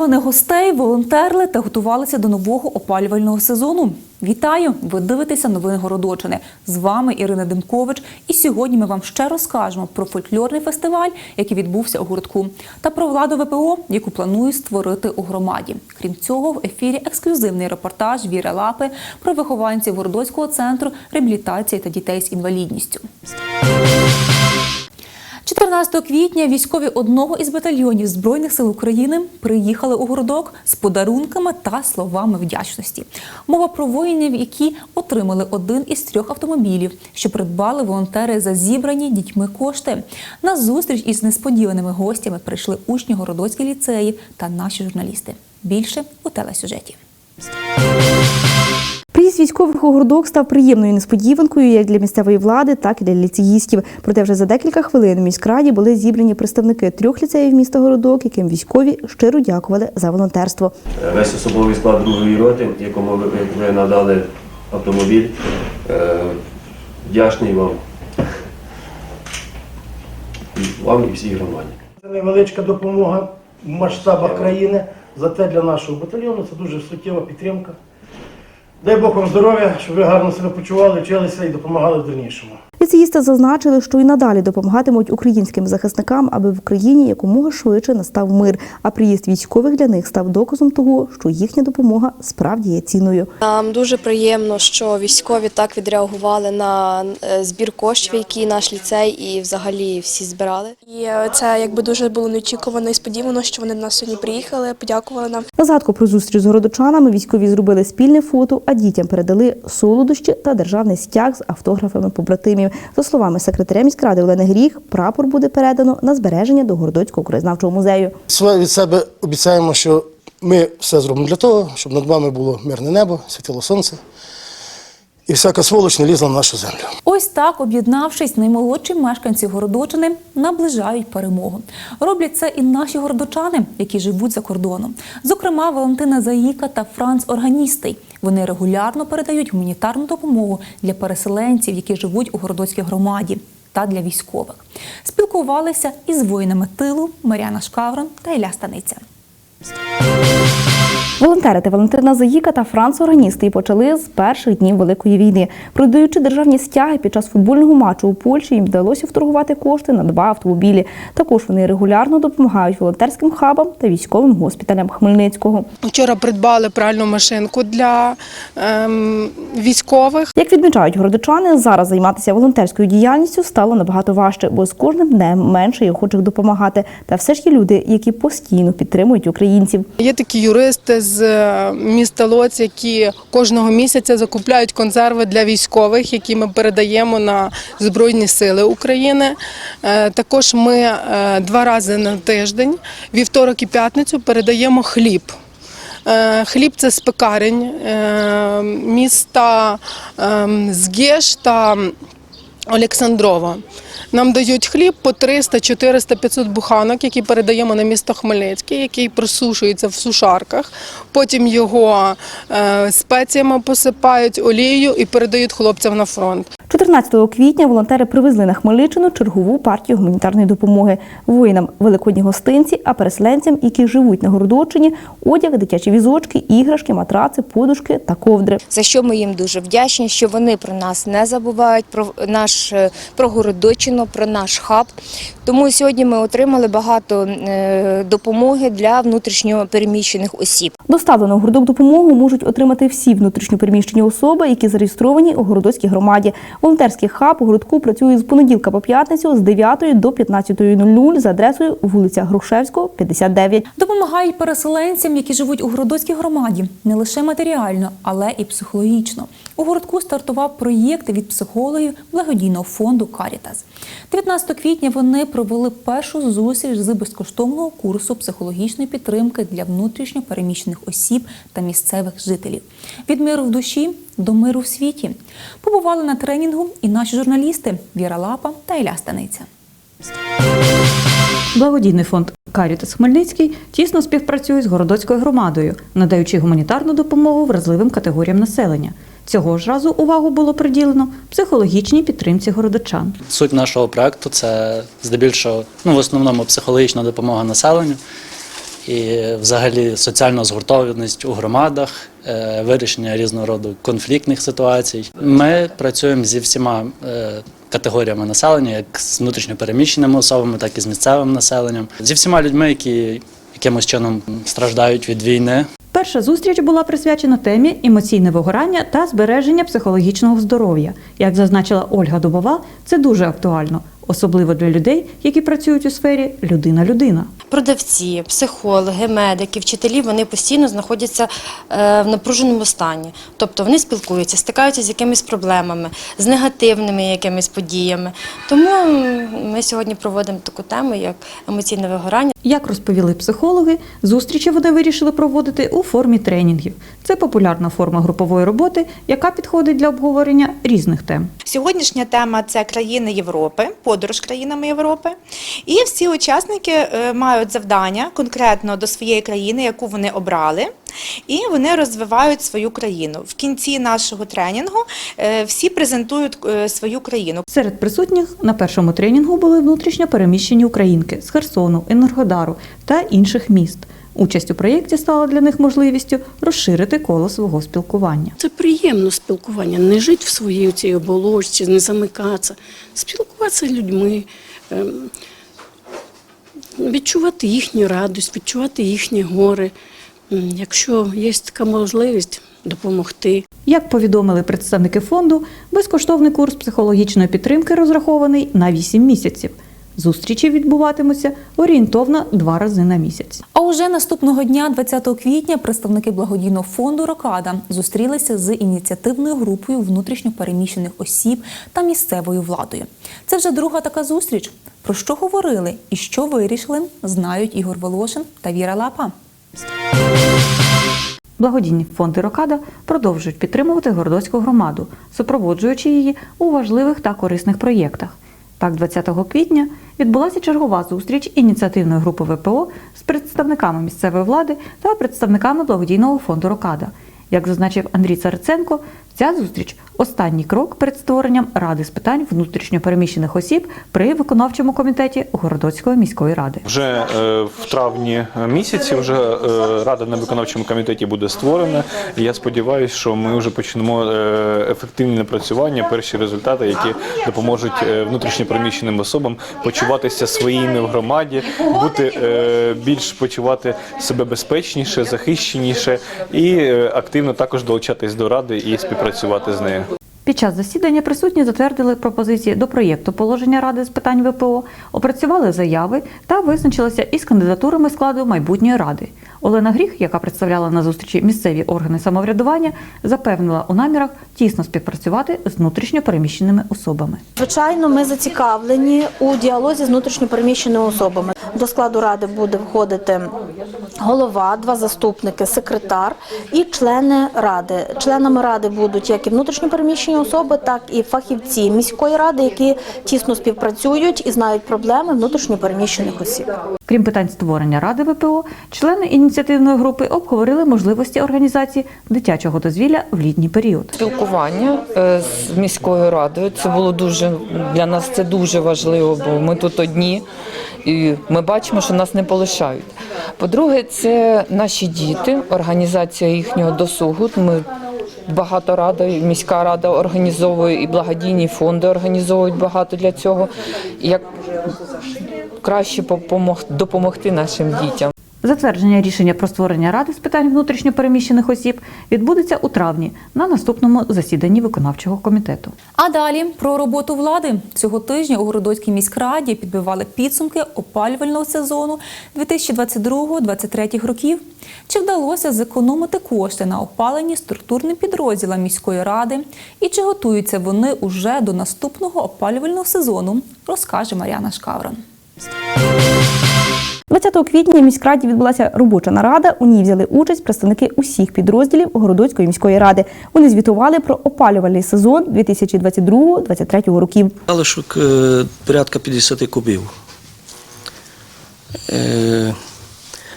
Несподіваних гостей, волонтерили та готувалися до нового опалювального сезону. Вітаю! Ви дивитеся новини Городочини. З вами Ірина Демкович. І сьогодні ми вам ще розкажемо про фольклорний фестиваль, який відбувся у гуртку, та про владу ВПО, яку планують створити у громаді. Крім цього, в ефірі ексклюзивний репортаж Віри Лапи про вихованців Городоцького центру реабілітації та дітей з інвалідністю. 14 квітня військові одного із батальйонів Збройних сил України приїхали у городок з подарунками та словами вдячності. Мова про воїнів, які отримали один із трьох автомобілів, що придбали волонтери за зібрані дітьми кошти. На зустріч із несподіваними гостями прийшли учні городоцьких ліцеїв та наші журналісти. Більше у телесюжеті. Приїзд військових у городок став приємною несподіванкою як для місцевої влади, так і для ліцеїстів. Проте вже за декілька хвилин у міськраді були зібрані представники трьох ліцеїв міста Городок, яким військові щиро дякували за волонтерство. Весь особовий склад другої роти, якому ви, надали автомобіль. Е, Вдячний вам. І Вам і всій громаді. Це невеличка допомога в масштабах країни. Зате для нашого батальйону це дуже суттєва підтримка. Дай Бог вам здоров'я, щоб ви гарно себе почували, вчилися і допомагали в дальнішому. Ліцеїсти зазначили, що і надалі допомагатимуть українським захисникам, аби в Україні якомога швидше настав мир. А приїзд військових для них став доказом того, що їхня допомога справді є цінною. Нам дуже приємно, що військові так відреагували на е, збір коштів, які наш ліцей і взагалі всі збирали. І е, це якби дуже було неочікувано і сподівано, що вони до нас сьогодні приїхали, подякували нам. На згадку про зустріч з городочанами військові зробили спільне фото, а дітям передали солодощі та державний стяг з автографами побратимів. За словами секретаря міськради Олени Гріх, прапор буде передано на збереження до Городоцького краєзнавчого музею. Своє від себе обіцяємо, що ми все зробимо для того, щоб над вами було мирне небо, світило сонце і всяка сволоч не лізла на нашу землю. Ось так, об'єднавшись, наймолодші мешканці Городочини наближають перемогу. Роблять це і наші городочани, які живуть за кордоном. Зокрема, Валентина Заїка та Франц Органістий. Вони регулярно передають гуманітарну допомогу для переселенців, які живуть у городоцькій громаді. Та для військових спілкувалися із воїнами тилу Мар'яна Шкаврон та Ілля Станиця. Волонтерити Валентина Заїка та Франц Органісти почали з перших днів Великої війни. Продаючи державні стяги під час футбольного матчу у Польщі, їм вдалося вторгувати кошти на два автомобілі. Також вони регулярно допомагають волонтерським хабам та військовим госпіталям Хмельницького. Вчора придбали пральну машинку для ем, військових. Як відмічають городочани, зараз займатися волонтерською діяльністю стало набагато важче, бо з кожним днем менше є охочих допомагати. Та все ж є люди, які постійно підтримують українців. Є такі юристи з е, міста Лоць, які кожного місяця закупляють консерви для військових, які ми передаємо на Збройні Сили України. Е, Також ми е, два рази на тиждень, вівторок і п'ятницю, передаємо хліб. Хліб це з пекарень міста ем, Згєш та Олександрова. Нам дають хліб по 300, 400, 500 буханок, які передаємо на місто Хмельницький, який просушується в сушарках. Потім його е, спеціями посипають олією і передають хлопцям на фронт. 14 квітня волонтери привезли на Хмельниччину чергову партію гуманітарної допомоги воїнам великодні гостинці, а переселенцям, які живуть на Городочині, одяг, дитячі візочки, іграшки, матраци, подушки та ковдри. за що ми їм дуже вдячні, що вони про нас не забувають, про наш е, про Городочину, про наш хаб. Тому сьогодні ми отримали багато е, допомоги для внутрішньо переміщених осіб. Доставлену в городок допомогу можуть отримати всі внутрішньопереміщені особи, які зареєстровані у городоцькій громаді. Волонтерський хаб у грудку працює з понеділка по п'ятницю з 9 до 15.00 за адресою вулиця Грушевського, 59. Допомагають переселенцям, які живуть у городоцькій громаді, не лише матеріально, але і психологічно. У городку стартував проєкт від психологів благодійного фонду Карітас. 19 квітня вони провели першу зустріч з безкоштовного курсу психологічної підтримки для внутрішньо переміщених осіб та місцевих жителів. Від миру в душі до миру в світі. Побували на тренінгу і наші журналісти Віра Лапа та Ілля Станиця. Благодійний фонд Карітас Хмельницький тісно співпрацює з городоцькою громадою, надаючи гуманітарну допомогу вразливим категоріям населення. Цього ж разу увагу було приділено психологічній підтримці городочан. Суть нашого проекту це здебільшого, ну в основному психологічна допомога населенню. і взагалі соціальна згуртованість у громадах, е, вирішення різного роду конфліктних ситуацій. Ми працюємо зі всіма е, категоріями населення, як з внутрішньопереміщеними особами, так і з місцевим населенням, зі всіма людьми, які якимось чином страждають від війни. Перша зустріч була присвячена темі емоційне вигорання та збереження психологічного здоров'я. Як зазначила Ольга Дубова, це дуже актуально, особливо для людей, які працюють у сфері людина-людина. Продавці, психологи, медики, вчителі вони постійно знаходяться е, в напруженому стані. Тобто вони спілкуються, стикаються з якимись проблемами, з негативними якимись подіями. Тому ми сьогодні проводимо таку тему, як емоційне вигорання. Як розповіли психологи, зустрічі вони вирішили проводити у формі тренінгів. Це популярна форма групової роботи, яка підходить для обговорення різних тем. Сьогоднішня тема це країни Європи, подорож країнами Європи. І всі учасники е, мають завдання конкретно до своєї країни, яку вони обрали. І вони розвивають свою країну. В кінці нашого тренінгу е, всі презентують е, свою країну. Серед присутніх на першому тренінгу були внутрішньо переміщені українки з Херсону, Енергодару та інших міст. Участь у проєкті стала для них можливістю розширити коло свого спілкування. Це приємно спілкування, не жити в своїй цій оболочці, не замикатися, спілкуватися з людьми, ем, відчувати їхню радість, відчувати їхні гори. Якщо є така можливість допомогти. Як повідомили представники фонду, безкоштовний курс психологічної підтримки розрахований на 8 місяців. Зустрічі відбуватимуться орієнтовно два рази на місяць. А уже наступного дня, 20 квітня, представники благодійного фонду Рокада зустрілися з ініціативною групою внутрішньопереміщених осіб та місцевою владою. Це вже друга така зустріч. Про що говорили і що вирішили, знають Ігор Волошин та Віра Лапа. Благодійні фонди Рокада продовжують підтримувати городоцьку громаду, супроводжуючи її у важливих та корисних проєктах. Так, 20 квітня відбулася чергова зустріч ініціативної групи ВПО з представниками місцевої влади та представниками благодійного фонду Рокада. Як зазначив Андрій Цариценко, ця зустріч останній крок перед створенням ради з питань внутрішньопереміщених осіб при виконавчому комітеті Городоцької міської ради. Вже е, в травні місяці вже е, рада на виконавчому комітеті буде створена. І я сподіваюся, що ми вже почнемо е, ефективне напрацювання, перші результати, які допоможуть е, внутрішньопереміщеним особам почуватися своїми в громаді, бути е, більш почувати себе безпечніше, захищеніше і е, активно також долучатись до ради і співпрацювати з нею. Під час засідання присутні затвердили пропозиції до проєкту положення Ради з питань ВПО, опрацювали заяви та визначилися із кандидатурами складу майбутньої ради. Олена Гріх, яка представляла на зустрічі місцеві органи самоврядування, запевнила у намірах тісно співпрацювати з внутрішньо переміщеними особами. Звичайно, ми зацікавлені у діалозі з внутрішньопереміщеними особами. До складу ради буде входити голова, два заступники, секретар і члени ради. Членами ради будуть як і внутрішньопереміщені особи, так і фахівці міської ради, які тісно співпрацюють і знають проблеми внутрішньопереміщених осіб. Крім питань створення ради ВПО, члени ініціативної групи обговорили можливості організації дитячого дозвілля в літній період. спілкування е, з міською радою. Це було дуже для нас це дуже важливо, бо ми тут одні і ми бачимо, що нас не полишають. По-друге, це наші діти, організація їхнього досугу. Ми багато рада, міська рада організовує і благодійні фонди організовують багато для цього. Як краще попомог- допомогти нашим дітям. Затвердження рішення про створення ради з питань внутрішньо переміщених осіб відбудеться у травні на наступному засіданні виконавчого комітету. А далі про роботу влади цього тижня у Городоцькій міськраді підбивали підсумки опалювального сезону 2022-2023 років. Чи вдалося зекономити кошти на опаленні структурним підрозділам міської ради? І чи готуються вони уже до наступного опалювального сезону? Розкаже Мар'яна Шкаврон. 20 квітня в міськраді відбулася робоча нарада. У ній взяли участь представники усіх підрозділів Городоцької міської ради. Вони звітували про опалювальний сезон 2022-2023 років. Залишок е, порядка 50 кубів. Е,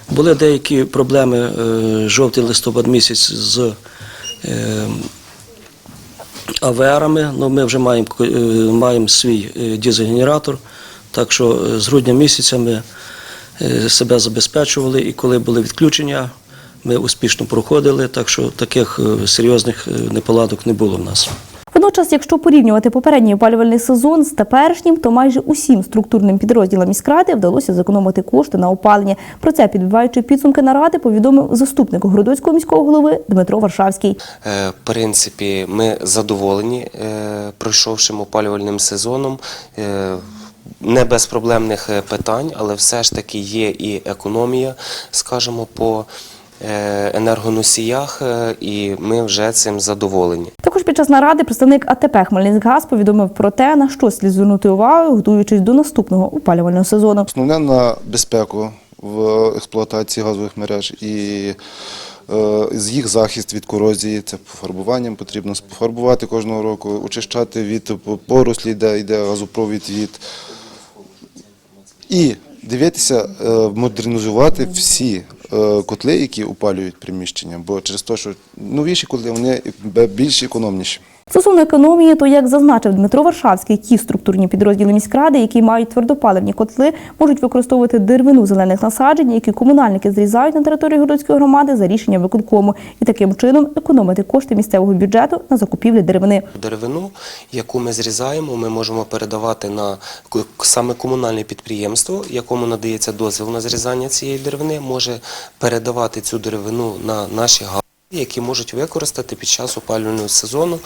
Були деякі проблеми е, жовтий листопад місяць з АВРами. Ну, ми вже маємо, маємо свій дизель-генератор, так що з грудня місяця ми себе забезпечували, і коли були відключення, ми успішно проходили, так що таких е, серйозних е, неполадок не було в нас. Водночас, якщо порівнювати попередній опалювальний сезон з теперішнім, то майже усім структурним підрозділам міськради вдалося зекономити кошти на опалення. Про це, підбиваючи підсумки наради, повідомив заступник Городоцького міського голови Дмитро Варшавський. Е, В принципі, ми задоволені е, пройшовшим опалювальним сезоном. Не без проблемних е, питань, але все ж таки є і економія, скажімо, по е, енергоносіях, е, і ми вже цим задоволені. Також під час наради представник АТП Хмельницькгаз повідомив про те, на що слід звернути увагу, готуючись до наступного опалювального сезону. Основне на безпеку в експлуатації газових мереж і з їх захист від корозії. Це пофарбуванням потрібно пофарбувати кожного року, очищати від порослі, де йде газопровід від. І дивитися, е, модернізувати всі е, котли, які опалюють приміщення, бо через те, що новіші котли вони більш економніші. Стосовно економії, то як зазначив Дмитро Варшавський, ті структурні підрозділи міськради, які мають твердопаливні котли, можуть використовувати деревину зелених насаджень, які комунальники зрізають на території городської громади за рішенням виконкому, і таким чином економити кошти місцевого бюджету на закупівлі деревини. Деревину, яку ми зрізаємо, ми можемо передавати на саме комунальне підприємство, якому надається дозвіл на зрізання цієї деревини, може передавати цю деревину на наші які можуть використати під час опалювального сезону.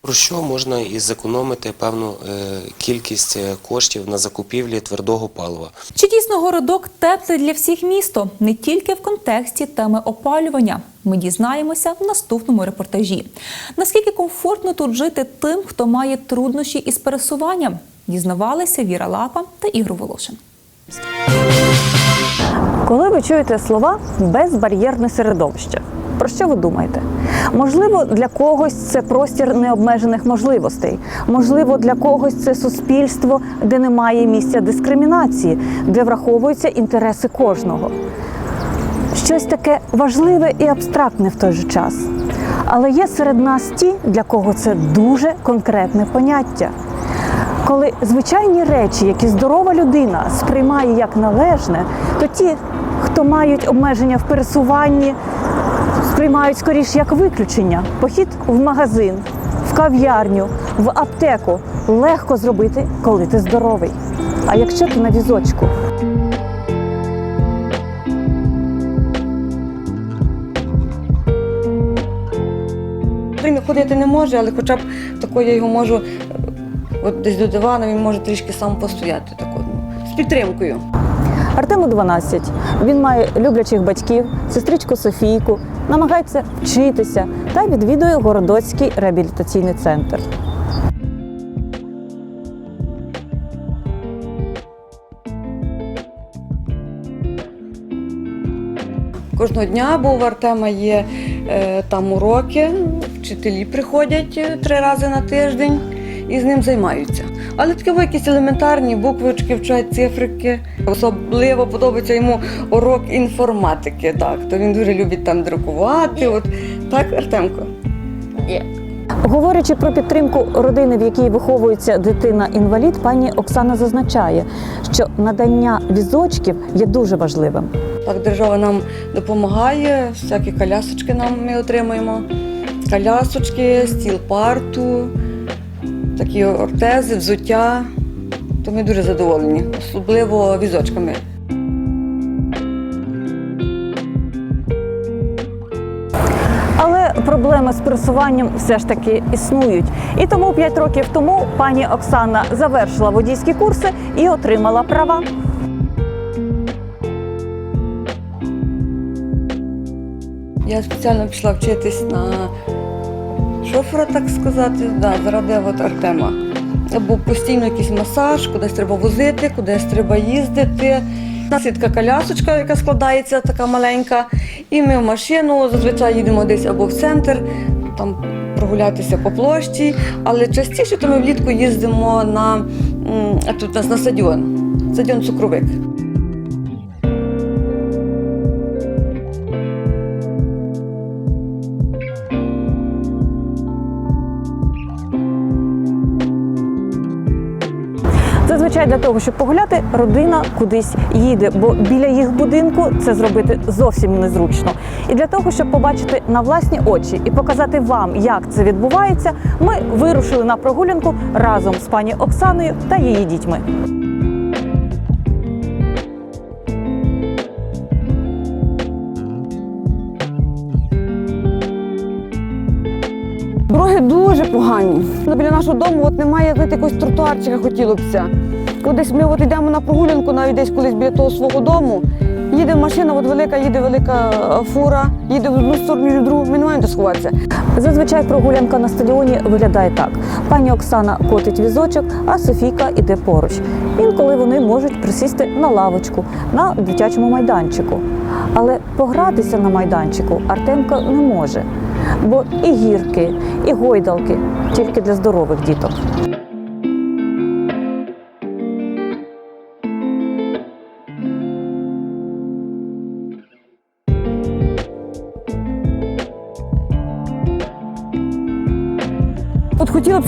Про що можна і зекономити певну е, кількість е, коштів на закупівлі твердого палива. Чи дійсно городок теплий для всіх місто, не тільки в контексті теми опалювання? Ми дізнаємося в наступному репортажі. Наскільки комфортно тут жити тим, хто має труднощі із пересуванням? Дізнавалися Віра Лапа та Ігор Волошин. Коли ви чуєте слова безбар'єрне середовище, про що ви думаєте? Можливо, для когось це простір необмежених можливостей. Можливо, для когось це суспільство, де немає місця дискримінації, де враховуються інтереси кожного. Щось таке важливе і абстрактне в той же час. Але є серед нас ті, для кого це дуже конкретне поняття. Коли звичайні речі, які здорова людина сприймає як належне, то ті, хто мають обмеження в пересуванні, сприймають скоріш як виключення. Похід в магазин, в кав'ярню, в аптеку легко зробити, коли ти здоровий. А якщо ти на візочку? Він ходити не може, але хоча б тако я його можу от десь до дивана, він може трішки сам постояти тако, з підтримкою. Артему 12. Він має люблячих батьків, сестричку Софійку, намагається вчитися та відвідує Городоцький реабілітаційний центр. Кожного дня, бо у Артема є е, там уроки, вчителі приходять е, три рази на тиждень і з ним займаються. Але такі во якісь елементарні буквочки вчать цифрики. Особливо подобається йому урок інформатики. Так, то він дуже любить там друкувати. От так, Артемко. Є. Говорячи про підтримку родини, в якій виховується дитина-інвалід, пані Оксана зазначає, що надання візочків є дуже важливим. Так, держава нам допомагає, всякі колясочки нам ми отримуємо. Колясочки, стіл парту, такі ортези, взуття. То ми дуже задоволені, особливо візочками. Але проблеми з пересуванням все ж таки існують. І тому 5 років тому пані Оксана завершила водійські курси і отримала права. Я спеціально пішла вчитись на шофера, так сказати, да, заради от Артема. Бо постійно якийсь масаж, кудись треба возити, кудись треба їздити. У нас є така колясочка, яка складається, така маленька. І ми в машину зазвичай їдемо десь або в центр, там прогулятися по площі. Але частіше то ми влітку їздимо на тут на стадіон, стадіон Цукровик. Зазвичай для того, щоб погуляти, родина кудись їде, бо біля їх будинку це зробити зовсім незручно. І для того, щоб побачити на власні очі і показати вам, як це відбувається, ми вирушили на прогулянку разом з пані Оксаною та її дітьми. Дороги дуже погані. Біля нашого дому от немає якогось тротуарчика хотілося б. От ми от йдемо на прогулянку, навіть десь колись біля того свого дому. Їде машина, от велика, їде велика е, фура, їде в одну сторону, їде в другу. Ми не маємо де сховатися. Зазвичай прогулянка на стадіоні виглядає так: пані Оксана котить візочок, а Софійка іде поруч. Інколи вони можуть присісти на лавочку на дитячому майданчику. Але погратися на майданчику Артемка не може, бо і гірки, і гойдалки тільки для здорових діток.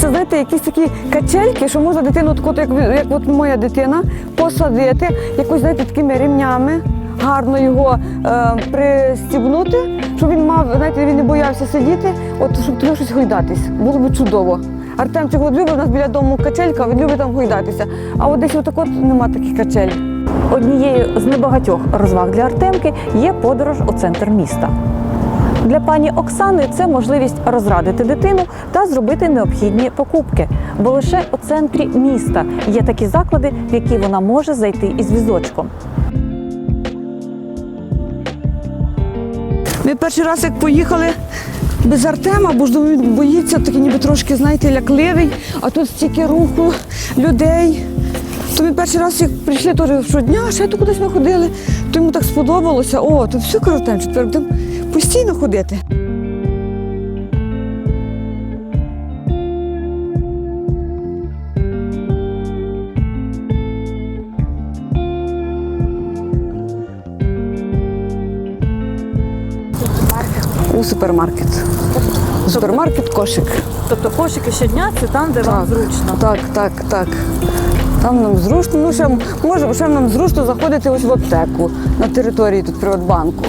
Це, знаєте, якісь такі качельки, що можна дитину, таку, як, як от моя дитина, посадити, якось, знаєте, такими ремнями, гарно його е, пристібнути, щоб він мав, знаєте, він не боявся сидіти, от щоб туди щось гойдатись. Було б чудово. Артемчик от любить, у нас біля дому качелька, він любить там гойдатися. А от десь отак от нема таких качель. Однією з небагатьох розваг для Артемки є подорож у центр міста. Для пані Оксани це можливість розрадити дитину та зробити необхідні покупки, бо лише у центрі міста є такі заклади, в які вона може зайти із візочком. Ми перший раз, як поїхали без Артема, бо ж він боїться, такий ніби трошки, знаєте, лякливий, а тут стільки руху, людей. То ми перший раз, як прийшли теж щодня, ще то кудись ми ходили, то йому так сподобалося. О, тут все Артем, тепер будемо постійно ходити. У супермаркет. Супермаркет кошик. Тобто кошики щодня це там, де вам зручно. Так, так, так. Там нам зручно, ну ще може, ще нам зручно заходити ось в аптеку на території тут Приватбанку.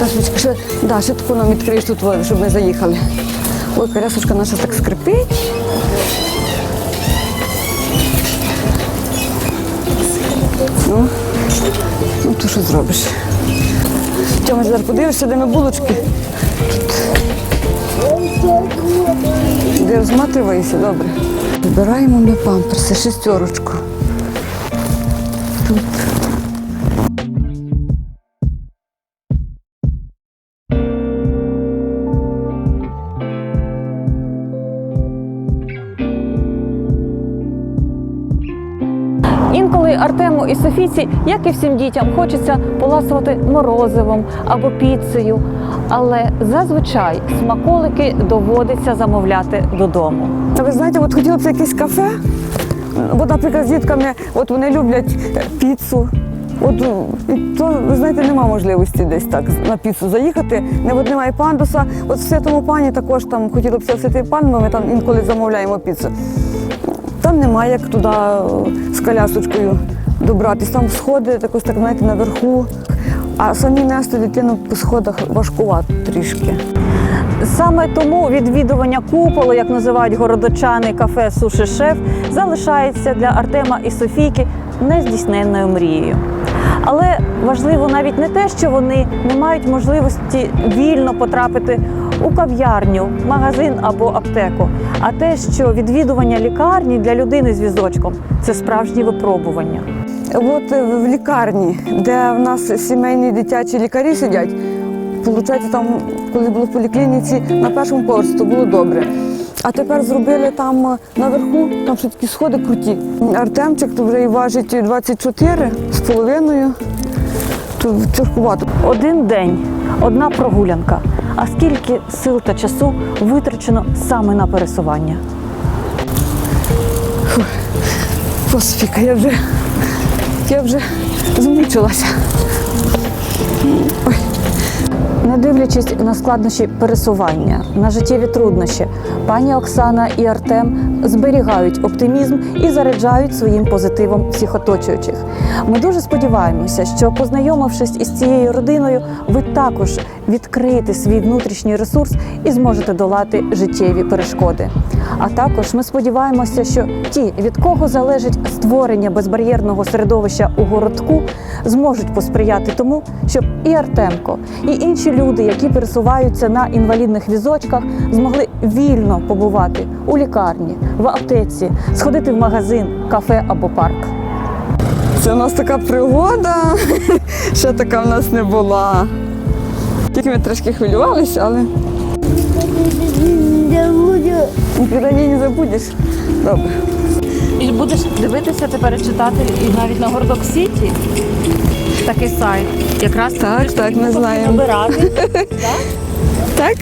Ташечка, ще, да, ще таку нам відкриєш тут, щоб ми заїхали. Ой, колясочка наша так скрипить. Ну, ну то що зробиш? Тьома, зараз подивишся, де ми булочки. Де розматриваєшся, добре. Збираємо ми памперси, шестерочку. Артему як і всім дітям, хочеться поласувати морозивом або піцею. Але зазвичай смаколики доводиться замовляти додому. Ви знаєте, от хотілося б якесь кафе. От, наприклад, з дітками, от вони люблять піцу. От то, ви знаєте, нема можливості десь так на піцу заїхати. Не от немає пандуса. От в святому пані також там хотіло б святий пан, бо ми там інколи замовляємо піцу. Там немає як туди з колясочкою добратись. Там сходи, також так знаєте, наверху. А самі нести дитину по сходах важкувато трішки. Саме тому відвідування куполу, як називають городочани кафе Суші Шеф, залишається для Артема і Софійки нездійсненною мрією. Але важливо навіть не те, що вони не мають можливості вільно потрапити у кав'ярню, магазин або аптеку, а те, що відвідування лікарні для людини з візочком це справжнє випробування. От е, в лікарні, де в нас сімейні дитячі лікарі сидять, виходить, там, коли було в поліклініці, на першому поверсі, то було добре. А тепер зробили там е, наверху, там ще такі сходи круті. Артемчик то вже і важить 24 з половиною. То тяжкувато. Один день, одна прогулянка. А скільки сил та часу витрачено саме на пересування? Господи, я вже, я вже змучилася. Ой. Не дивлячись на складнощі пересування, на життєві труднощі, пані Оксана і Артем зберігають оптимізм і заряджають своїм позитивом всіх оточуючих. Ми дуже сподіваємося, що познайомившись із цією родиною, ви також відкриєте свій внутрішній ресурс і зможете долати життєві перешкоди. А також ми сподіваємося, що ті, від кого залежить створення безбар'єрного середовища у городку, зможуть посприяти тому, щоб і Артемко, і інші люди, які пересуваються на інвалідних візочках, змогли вільно побувати у лікарні, в аптеці, сходити в магазин, кафе або парк. Це у нас така пригода, ще така в нас не була. Тільки ми трошки хвилювалися, але. Ніколи не забудеш. Добре. І будеш дивитися тепер читати і навіть на Гордок Сіті такий сайт. Якраз Так, так, ми знаємо. Обирати. Так?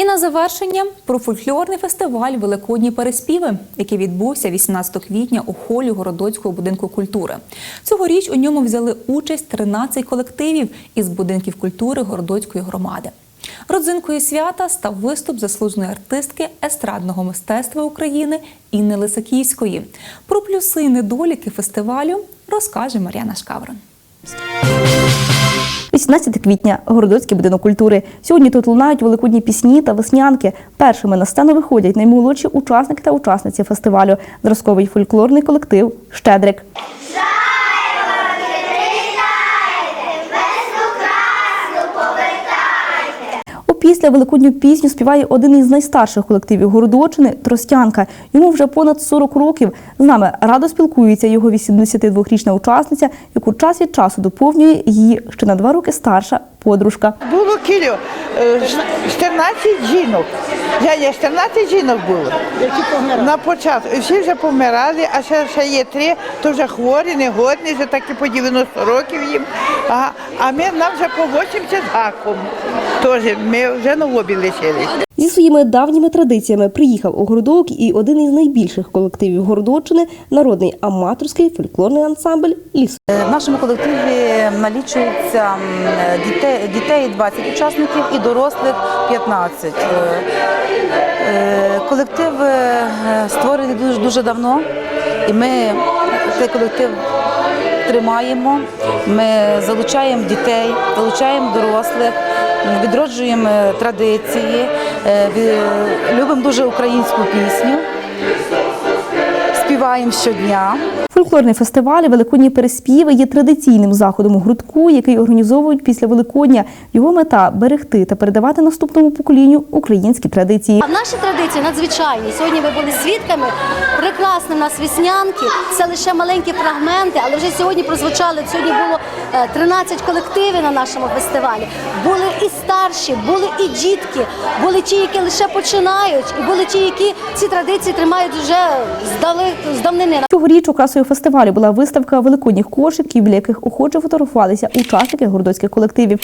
І на завершення про фольклорний фестиваль Великодні переспіви, який відбувся 18 квітня у холі Городоцького будинку культури. Цьогоріч у ньому взяли участь 13 колективів із будинків культури Городоцької громади. Родзинкою свята став виступ заслуженої артистки естрадного мистецтва України Інни Лисаківської. Про плюси і недоліки фестивалю розкаже Мар'яна Шкаврон. 18 квітня Городоцький будинок культури. Сьогодні тут лунають великодні пісні та веснянки. Першими на сцену виходять наймолодші учасники та учасниці фестивалю. Зразковий фольклорний колектив Щедрик. Опісля великодню пісню співає один із найстарших колективів Городочини Тростянка. Йому вже понад 40 років. З нами радо спілкується його 82-річна учасниця, яку час від часу доповнює її ще на два роки старша подружка. Було кілю, е, 14 жінок. Женя, 14 жінок було. На початку. Всі вже помирали, а ще, ще є три, то вже хворі, негодні, вже такі по 90 років їм. А А ми нам вже по 80 гаком. Теж ми вже на лобі лишились. Зі своїми давніми традиціями приїхав у Городок і один із найбільших колективів Городоччини – народний аматорський фольклорний ансамбль Ліс. В нашому колективі налічується дітей, дітей 20 учасників і дорослих 15. Е, е, Колектив е, створений дуже, дуже давно, і ми цей колектив тримаємо. Ми залучаємо дітей, залучаємо дорослих, відроджуємо традиції, е, любимо дуже українську пісню, співаємо щодня. Фольклорний фестиваль Великодні переспіви є традиційним заходом у Грудку, який організовують після Великодня. Його мета берегти та передавати наступному поколінню українські традиції. А наші традиції надзвичайні. Сьогодні ви були свідками. Прекрасні в нас веснянки. Це лише маленькі фрагменти, але вже сьогодні прозвучали. Сьогодні було е, 13 колективів на нашому фестивалі. Були і старші, були і дітки, були ті, які лише починають, і були ті, які ці традиції тримають вже здали- з давнини. Цьогоріч окрасою фестивалю була виставка великодніх кошиків, біля яких охоче фотографувалися учасники городоцьких колективів.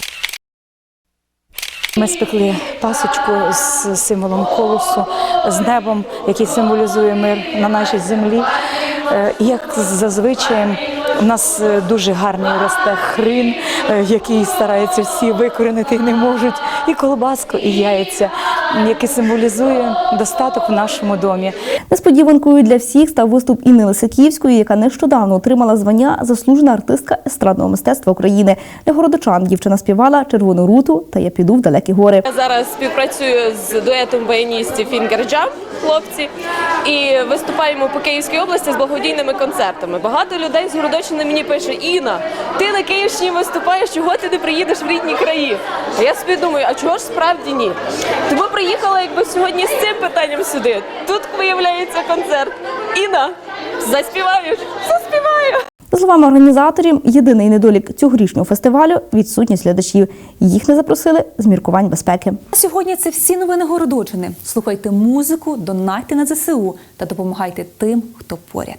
Ми спекли пасочку з символом колосу, з небом, який символізує мир на нашій землі. Е, Як зазвичай, у нас е, дуже гарний росте хрин, е, який стараються всі викоренити і не можуть, і колбаску, і яйця, який символізує достаток в нашому домі. Несподіванкою для всіх став виступ Інни Лисаківської, яка нещодавно отримала звання заслужена артистка естрадного мистецтва України. Для городочан дівчина співала червону руту та я піду в далекі гори. Я зараз співпрацюю з дуетом баяністів Jam, хлопці, і виступаємо по Київській області з благодійними концертами. Багато людей з Городочини мені пише: Іна, ти на Київщині виступаєш, чого ти не приїдеш в рідні краї? А я собі думаю, а чого ж справді ні? Тому приїхала якби сьогодні з цим питанням сюди. Тут виявляється концерт. Іна заспіваєш? Заспіваю! Словами організаторів, єдиний недолік цьогорічного фестивалю відсутність глядачів. Їх не запросили з міркувань безпеки. Сьогодні це всі новини Городочини. Слухайте музику, донайте на ЗСУ та допомагайте тим, хто поряд.